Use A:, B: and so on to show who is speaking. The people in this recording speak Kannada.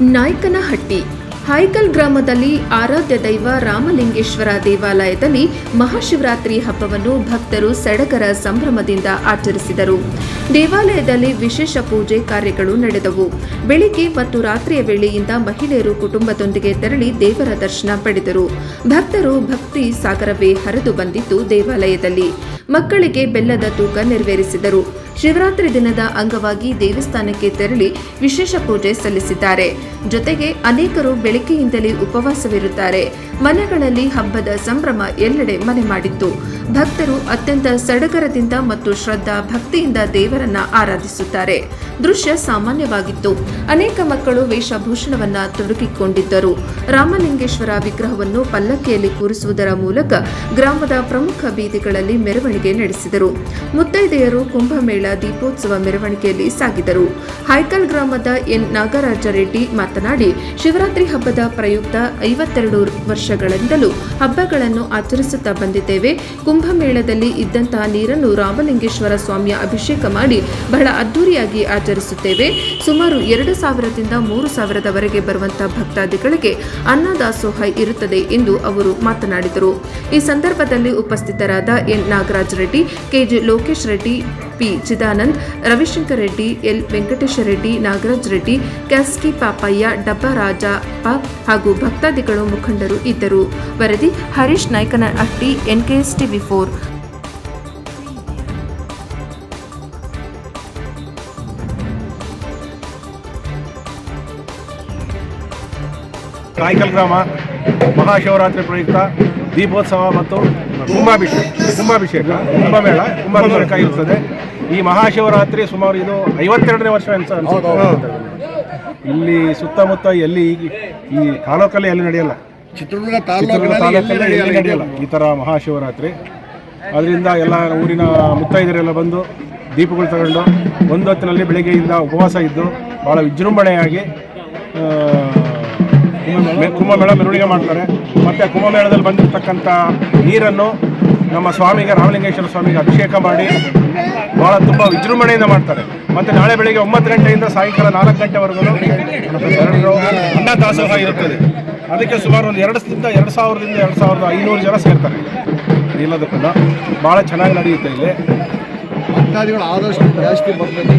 A: ನಾಯ್ಕನಹಟ್ಟಿ. ಹಾಯ್ಕಲ್ ಗ್ರಾಮದಲ್ಲಿ ಆರಾಧ್ಯ ದೈವ ರಾಮಲಿಂಗೇಶ್ವರ ದೇವಾಲಯದಲ್ಲಿ ಮಹಾಶಿವರಾತ್ರಿ ಹಬ್ಬವನ್ನು ಭಕ್ತರು ಸಡಗರ ಸಂಭ್ರಮದಿಂದ ಆಚರಿಸಿದರು. ದೇವಾಲಯದಲ್ಲಿ ವಿಶೇಷ ಪೂಜೆ ಕಾರ್ಯಗಳು ನಡೆದವು. ಬೆಳಿಗ್ಗೆ ಮತ್ತು ರಾತ್ರಿಯ ವೇಳೆಯಿಂದ ಮಹಿಳೆಯರು ಕುಟುಂಬದೊಂದಿಗೆ ತೆರಳಿ ದೇವರ ದರ್ಶನ ಪಡೆದರು. ಭಕ್ತರು ಭಕ್ತಿ ಸಾಗರವೇ ಹರಿದು ಬಂದಿದ್ದು ದೇವಾಲಯದಲ್ಲಿ. ಮಕ್ಕಳಿಗೆ ಬೆಲ್ಲದ ತೂಕ ನೆರವೇರಿಸಿದರು. ಶಿವರಾತ್ರಿ ದಿನದ ಅಂಗವಾಗಿ ದೇವಸ್ಥಾನಕ್ಕೆ ತೆರಳಿ ವಿಶೇಷ ಪೂಜೆ ಸಲ್ಲಿಸಿದ್ದಾರೆ. ಜೊತೆಗೆ ಅನೇಕರು ಬೆಳಗ್ಗೆಯಿಂದಲೇ ಉಪವಾಸವಿರುತ್ತಾರೆ. ಮನೆಗಳಲ್ಲಿ ಹಬ್ಬದ ಸಂಭ್ರಮ ಎಲ್ಲೆಡೆ ಮನೆ ಮಾಡಿತ್ತು. ಭಕ್ತರು ಅತ್ಯಂತ ಸಡಗರದಿಂದ ಮತ್ತು ಶ್ರದ್ಧಾ ಭಕ್ತಿಯಿಂದ ದೇವರನ್ನ ಆರಾಧಿಸುತ್ತಾರೆ. ದೃಶ್ಯ ಸಾಮಾನ್ಯವಾಗಿತ್ತು. ಅನೇಕ ಮಕ್ಕಳು ವೇಷಭೂಷಣವನ್ನ ತೊಡಗಿಕೊಂಡಿದ್ದರು. ರಾಮಲಿಂಗೇಶ್ವರ ವಿಗ್ರಹವನ್ನು ಪಲ್ಲಕ್ಕಿಯಲ್ಲಿ ಕೂರಿಸುವುದರ ಮೂಲಕ ಗ್ರಾಮದ ಪ್ರಮುಖ ಬೀದಿಗಳಲ್ಲಿ ಮೆರವಣಿಗೆ ನಡೆಸಿದರು. ಮುತ್ತೈದೆಯರು ಕುಂಭಮೇಳ ದೀಪೋತ್ಸವ ಮೆರವಣಿಗೆಯಲ್ಲಿ ಸಾಗಿದರು. ಹೈಕಲ್ ಗ್ರಾಮದ ಎನ್. ನಾಗರಾಜ ರೆಡ್ಡಿ ಮಾತನಾಡಿ, ಶಿವರಾತ್ರಿ ಹಬ್ಬದ ಪ್ರಯುಕ್ತ ಐವತ್ತೆರಡು ವರ್ಷಗಳಿಂದಲೂ ಹಬ್ಬಗಳನ್ನು ಆಚರಿಸುತ್ತಾ ಬಂದಿದ್ದೇವೆ. ಕುಂಭಮೇಳದಲ್ಲಿ ಇದ್ದಂತಹ ನೀರನ್ನು ರಾಮಲಿಂಗೇಶ್ವರ ಸ್ವಾಮಿಯ ಅಭಿಷೇಕ ಮಾಡಿ ಬಹಳ ಅದ್ದೂರಿಯಾಗಿ ಆಚರಿಸುತ್ತೇವೆ. ಸುಮಾರು ಎರಡು ಸಾವಿರದಿಂದ ಮೂರು ಸಾವಿರದವರೆಗೆ ಬರುವಂತಹ ಭಕ್ತಾದಿಗಳಿಗೆ ಅನ್ನದಾಸೋಹ ಇರುತ್ತದೆ ಎಂದು ಅವರು ಮಾತನಾಡಿದರು. ಈ ಸಂದರ್ಭದಲ್ಲಿ ಉಪಸ್ಥಿತರಾದ N. Nagaraj Reddy KG Lokesh Reddy, P. Chidanand Ravishankar Reddy, L Venkatesha Reddy, Nagaraj Reddy ಕ್ಯಾಸ್ಕಿ Papaiah ಡಬ್ಬ ರಾಜಪ್ಪ ಹಾಗೂ ಭಕ್ತಾದಿಗಳು ಮುಖಂಡರು ಇದ್ದರು. ವರದಿ Harish Nayakanahatti NKS TV four.
B: Kaykal ಗ್ರಾಮ ಮಹಾಶಿವರಾತ್ರಿ ಪ್ರಯುಕ್ತ ದೀಪೋತ್ಸವ ಮತ್ತು ಕುಂಭಾಭಿಷೇಕ ಕುಂಭಾಭಿಷೇಕ, ಕುಂಭಮೇಳ ಕುಂಭಮೇಳ ಇರುತ್ತದೆ ಈ ಮಹಾಶಿವರಾತ್ರಿ ಸುಮಾರು ಇದು ಐವತ್ತೆರಡನೇ ವರ್ಷ ಅನ್ಸ ಅನ್ಸುತ್ತೆ. ಇಲ್ಲಿ ಸುತ್ತಮುತ್ತ ಎಲ್ಲಿ ಈ- ತಾಲೂಕಲ್ಲಿ ಎಲ್ಲಿ ನಡೆಯಲ್ಲ?
C: ಚಿತ್ರದುರ್ಗ
B: ತಾಲೂಕಲ್ಲಿ ಎಲ್ಲಿ ನಡೆಯಲ್ಲ? ಈ ಥರ ಮಹಾಶಿವರಾತ್ರಿ. ಅದರಿಂದ ಎಲ್ಲ ಊರಿನ ಮುತ್ತೈದರೆಲ್ಲ ಬಂದು ದೀಪಗಳು ತಗೊಂಡು ಒಂದು ಹೊತ್ತಿನಲ್ಲಿ ಬೆಳಗ್ಗೆಯಿಂದ ಉಪವಾಸ ಇದ್ದು ಭಾಳ ವಿಜೃಂಭಣೆಯಾಗಿ ಕುಂಭಮೇಳ ಮೆರವಣಿಗೆ ಮಾಡ್ತಾರೆ. ಮತ್ತು ಕುಂಭಮೇಳದಲ್ಲಿ ಬಂದಿರತಕ್ಕಂಥ ನೀರನ್ನು ನಮ್ಮ ಸ್ವಾಮಿಗೆ ರಾಮಲಿಂಗೇಶ್ವರ ಸ್ವಾಮಿಗೆ ಅಭಿಷೇಕ ಮಾಡಿ ಭಾಳ ತುಂಬ ವಿಜೃಂಭಣೆಯಿಂದ ಮಾಡ್ತಾರೆ. ಮತ್ತು ನಾಳೆ ಬೆಳಿಗ್ಗೆ ಒಂಬತ್ತು ಗಂಟೆಯಿಂದ ಸಾಯಂಕಾಲ ನಾಲ್ಕು ಗಂಟೆವರೆಗೂ ಅನ್ನ ದಾಸೋಹ ಇರುತ್ತದೆ. ಅದಕ್ಕೆ ಸುಮಾರು ಒಂದು ಎರಡು ದಿಂದ ಎರಡು ಸಾವಿರದಿಂದ ಎರಡು ಸಾವಿರದ ಐನೂರು ಜನ ಸೇರ್ತಾರೆ. ಎಲ್ಲದಕ್ಕೂ ಭಾಳ ಚೆನ್ನಾಗಿ ನಡೆಯುತ್ತೆ ಇಲ್ಲಿ.
C: ಭಕ್ತಾದಿಗಳು ಆದಷ್ಟು ಜಾಸ್ತಿ ಬರಬೇಕು.